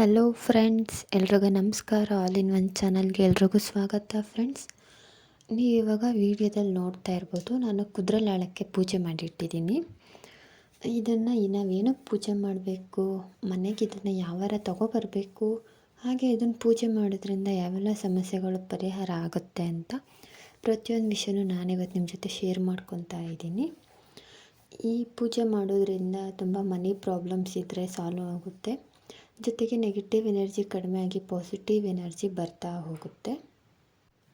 Hello friends ಎಲ್ರಿಗೂ ನಮಸ್ಕಾರ. All in one ಚಾನಲ್ಗೆ ಎಲ್ರಿಗೂ ಸ್ವಾಗತ ಫ್ರೆಂಡ್ಸ್ ನೀವು ಇವಾಗ ವಿಡಿಯೋದಲ್ಲಿ ನೋಡ್ತಾ ಇರ್ಬೋದು, ನಾನು ಕುದುರೆಲಾಳಕ್ಕೆ ಪೂಜೆ ಮಾಡಿಟ್ಟಿದ್ದೀನಿ. ಇದನ್ನು ನಾವೇನಕ್ಕೆ ಪೂಜೆ ಮಾಡಬೇಕು, ಮನೆಗೆ ಇದನ್ನು ಯಾವಾರ ತೊಗೊಬರಬೇಕು, ಹಾಗೆ ಇದನ್ನು ಪೂಜೆ ಮಾಡೋದ್ರಿಂದ ಯಾವೆಲ್ಲ ಸಮಸ್ಯೆಗಳು ಪರಿಹಾರ ಆಗುತ್ತೆ ಅಂತ ಪ್ರತಿಯೊಂದು ವಿಷಯನೂ ನಾನಿವತ್ತು ನಿಮ್ಮ ಜೊತೆ ಶೇರ್ ಮಾಡ್ಕೊತಾ ಇದ್ದೀನಿ. ಈ ಪೂಜೆ ಮಾಡೋದ್ರಿಂದ ತುಂಬ ಮನಿ ಪ್ರಾಬ್ಲಮ್ಸ್ ಇದ್ದರೆ ಸಾಲ್ವ್ ಆಗುತ್ತೆ. ಜೊತೆಗೆ ನೆಗೆಟಿವ್ ಎನರ್ಜಿ ಕಡಿಮೆ ಆಗಿ ಪಾಸಿಟಿವ್ ಎನರ್ಜಿ ಬರ್ತಾ ಹೋಗುತ್ತೆ.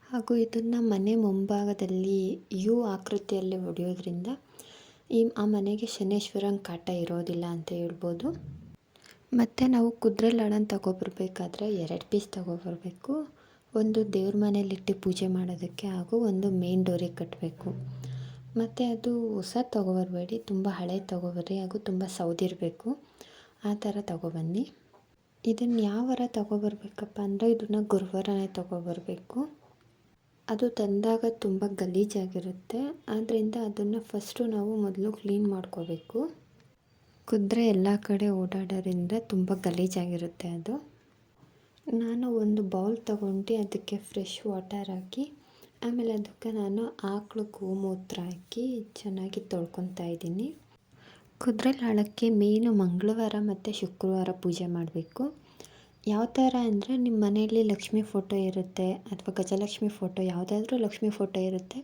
ಹಾಗೂ ಇದನ್ನು ಮನೆ ಮುಂಭಾಗದಲ್ಲಿ ಯು ಆಕೃತಿಯಲ್ಲಿ ಹೊಡೆಯೋದ್ರಿಂದ ಈ ಆ ಮನೆಗೆ ಶನೇಶ್ವರನ ಕಾಟ ಇರೋದಿಲ್ಲ ಅಂತ ಹೇಳ್ಬೋದು. ಮತ್ತು ನಾವು ಕುದುರೆ ಲಾಡನ್ನು ತಗೊಬರ್ಬೇಕಾದ್ರೆ ಎರಡು ಪೀಸ್ ತಗೊಬರ್ಬೇಕು. ಒಂದು ದೇವ್ರ ಮನೇಲಿಟ್ಟು ಪೂಜೆ ಮಾಡೋದಕ್ಕೆ ಹಾಗೂ ಒಂದು ಮೇನ್ ಡೋರಿಗೆ ಕಟ್ಟಬೇಕು ಮತ್ತು ಅದು ಹೊಸ ತೊಗೊಬರ್ಬೇಡಿ, ತುಂಬ ಹಳೆ ತೊಗೊಬರ್ರಿ ಹಾಗೂ ತುಂಬ ಸೌದಿರಬೇಕು ಆ ಥರ ತೊಗೊಬನ್ನಿ. ಇದನ್ನು ಯಾವ ವರ ತೊಗೊಬರ್ಬೇಕಪ್ಪ ಅಂದರೆ ಇದನ್ನು ಗುರುವಾರನೇ ತಗೊಬರಬೇಕು. ಅದು ತಂದಾಗ ತುಂಬ ಗಲೀಜಾಗಿರುತ್ತೆ. ಆದ್ದರಿಂದ ಅದನ್ನು ಫಸ್ಟು ನಾವು ಮೊದಲು ಕ್ಲೀನ್ ಮಾಡ್ಕೋಬೇಕು. ಕುದುರೆ ಎಲ್ಲ ಕಡೆ ಓಡಾಡೋದ್ರಿಂದ ತುಂಬ ಗಲೀಜಾಗಿರುತ್ತೆ ಅದು. ನಾನು ಒಂದು ಬೌಲ್ ತಗೊಂಡು ಅದಕ್ಕೆ ಫ್ರೆಶ್ ವಾಟರ್ ಹಾಕಿ, ಆಮೇಲೆ ಅದಕ್ಕೆ ನಾನು ಆಕಳು ಗೋಮೂತ್ರ ಹಾಕಿ ಚೆನ್ನಾಗಿ ತೊಳ್ಕೊತಾ ಇದ್ದೀನಿ. ಕುದುರೆ ಲಾಳಕ್ಕೆ ಮೇನು ಮಂಗಳವಾರ ಮತ್ತು ಶುಕ್ರವಾರ ಪೂಜೆ ಮಾಡಬೇಕು. ಯಾವ ಥರ ಅಂದರೆ ನಿಮ್ಮ ಮನೆಯಲ್ಲಿ ಲಕ್ಷ್ಮಿ ಫೋಟೋ ಇರುತ್ತೆ ಅಥವಾ ಗಜಲಕ್ಷ್ಮಿ ಫೋಟೋ, ಯಾವುದಾದ್ರೂ ಲಕ್ಷ್ಮಿ ಫೋಟೋ ಇರುತ್ತೆ.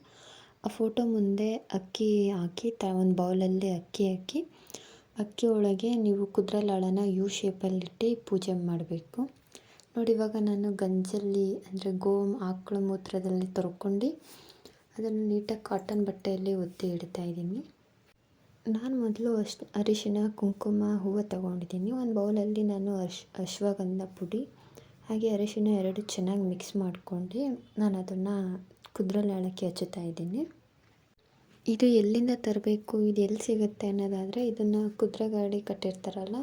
ಆ ಫೋಟೋ ಮುಂದೆ ಅಕ್ಕಿ ಹಾಕಿ, ತ ಒಂದು ಬೌಲಲ್ಲಿ ಅಕ್ಕಿ ಹಾಕಿ, ಅಕ್ಕಿ ಒಳಗೆ ನೀವು ಕುದುರೆ ಲಾಳನ ಯು ಶೇಪಲ್ಲಿಟ್ಟು ಪೂಜೆ ಮಾಡಬೇಕು. ನೋಡಿ, ಇವಾಗ ನಾನು ಗಂಜಲ್ಲಿ ಅಂದರೆ ಗೋ ಆಕಳು ಮೂತ್ರದಲ್ಲಿ ತೊರ್ಕೊಂಡು ಅದನ್ನು ನೀಟಾಗಿ ಕಾಟನ್ ಬಟ್ಟೆಯಲ್ಲಿ ಒತ್ತಿ ಇಡ್ತಾ ಇದ್ದೀನಿ. ನಾನು ಮೊದಲು ಅಶ್, ಅರಿಶಿನ, ಕುಂಕುಮ, ಹೂವು ತಗೊಂಡಿದ್ದೀನಿ. ಒಂದು ಬೌಲಲ್ಲಿ ನಾನು ಅಶ್, ಅಶ್ವಗಂಧ ಪುಡಿ, ಹಾಗೆ ಅರಿಶಿನ ಎರಡು ಚೆನ್ನಾಗಿ ಮಿಕ್ಸ್ ಮಾಡ್ಕೊಂಡು ನಾನು ಅದನ್ನು ಹಾಕಿ ಹಚ್ಚುತ್ತಾ ಇದ್ದೀನಿ. ಇದು ಎಲ್ಲಿಂದ ತರಬೇಕು, ಇದು ಎಲ್ಲಿ ಸಿಗುತ್ತೆ ಅನ್ನೋದಾದರೆ ಇದನ್ನು ಕುದುರೆ ಗಾಡಿ ಕಟ್ಟಿರ್ತಾರಲ್ಲ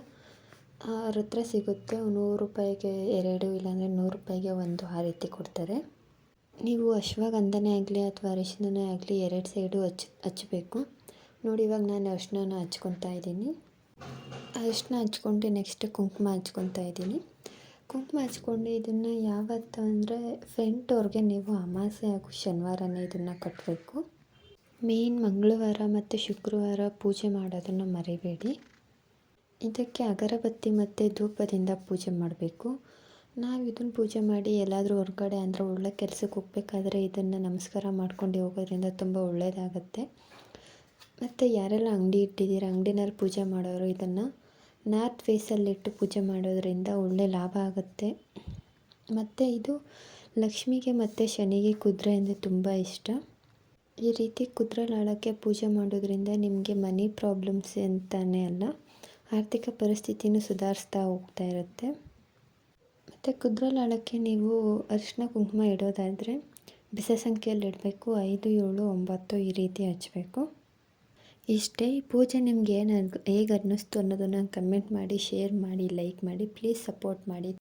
ಅವ್ರ ಹತ್ರ ಸಿಗುತ್ತೆ. ನೂರು ರೂಪಾಯಿಗೆ ಎರಡು, ಇಲ್ಲಾಂದರೆ ನೂರು ರೂಪಾಯಿಗೆ ಒಂದು ಆ ರೀತಿ ಕೊಡ್ತಾರೆ. ನೀವು ಅಶ್ವಗಂಧನೇ ಆಗಲಿ ಅಥವಾ ಅರಿಶಿನನೇ ಆಗಲಿ ಎರಡು ಸೈಡು ಹಚ್ಚ, ಹಚ್ಚಬೇಕು. ನೋಡಿ, ಇವಾಗ ನಾನು ಅರ್ಶಿನ ಹಚ್ಕೊತಾ ಇದ್ದೀನಿ. ಅರಿಶಿನ ಹಚ್ಕೊಂಡು ನೆಕ್ಸ್ಟ್ ಕುಂಕುಮ ಹಚ್ಕೊತಾ ಇದ್ದೀನಿ. ಕುಂಕುಮ ಹಚ್ಕೊಂಡು ಇದನ್ನು ಯಾವತ್ತು ಅಂದರೆ ಫ್ರೆಂಟವ್ರಿಗೆ ನೀವು ಅಮಾಸೆ ಹಾಗೂ ಶನಿವಾರನೇ ಇದನ್ನು ಕಟ್ಟಬೇಕು ಮೇನ್ ಮಂಗಳವಾರ ಮತ್ತು ಶುಕ್ರವಾರ ಪೂಜೆ ಮಾಡೋದನ್ನು ಮರಿಬೇಡಿ. ಇದಕ್ಕೆ ಅಗರಬತ್ತಿ ಮತ್ತು ಧೂಪದಿಂದ ಪೂಜೆ ಮಾಡಬೇಕು. ನಾವು ಇದನ್ನು ಪೂಜೆ ಮಾಡಿ ಎಲ್ಲಾದರೂ ಹೊರಗಡೆ ಅಂದರೆ ಒಳ್ಳೆ ಕೆಲಸಕ್ಕೆ ಹೋಗ್ಬೇಕಾದ್ರೆ ಇದನ್ನು ನಮಸ್ಕಾರ ಮಾಡ್ಕೊಂಡು ಹೋಗೋದ್ರಿಂದ ತುಂಬ ಒಳ್ಳೆಯದಾಗತ್ತೆ ಮತ್ತು ಯಾರೆಲ್ಲ ಅಂಗಡಿ ಇಟ್ಟಿದ್ದೀರ? ಅಂಗಡಿನಲ್ಲಿ ಪೂಜೆ ಮಾಡೋರು ಇದನ್ನು ನಾರ್ತ್ ಫೇಸಲ್ಲಿಟ್ಟು ಪೂಜೆ ಮಾಡೋದರಿಂದ ಒಳ್ಳೆ ಲಾಭ ಆಗುತ್ತೆ. ಮತ್ತು ಇದು ಲಕ್ಷ್ಮಿಗೆ ಮತ್ತು ಶನಿಗೆ ಕುದುರೆ ಅಂದರೆ ತುಂಬ ಇಷ್ಟ. ಈ ರೀತಿ ಕುದುರೆ ಲಾಳಕ್ಕೆ ಪೂಜೆ ಮಾಡೋದ್ರಿಂದ ನಿಮಗೆ ಮನಿ ಪ್ರಾಬ್ಲಮ್ಸ್ ಅಂತಲೇ ಅಲ್ಲ, ಆರ್ಥಿಕ ಪರಿಸ್ಥಿತಿನೂ ಸುಧಾರಿಸ್ತಾ ಹೋಗ್ತಾ ಇರುತ್ತೆ. ಮತ್ತು ಕುದುರೆ ಲಾಳಕ್ಕೆ ನೀವು ಅರಿಶಿನ ಕುಂಕುಮ ಇಡೋದಾದರೆ ಬಿಸ ಸಂಖ್ಯೆಯಲ್ಲಿ ಇಡಬೇಕು, ಐದು, ಏಳು, ಒಂಬತ್ತು ಈ ರೀತಿ ಹಚ್ಚಬೇಕು. ಇಷ್ಟೇ. ಈ ಪೂಜೆ ನಿಮ್ಗೆ ಏನು ಹೇಗೆ ಅನ್ನಿಸ್ತು ಅನ್ನೋದನ್ನು ಕಮೆಂಟ್ ಮಾಡಿ ಶೇರ್ ಮಾಡಿ ಲೈಕ್ ಮಾಡಿ ಪ್ಲೀಸ್ ಸಪೋರ್ಟ್ ಮಾಡಿ.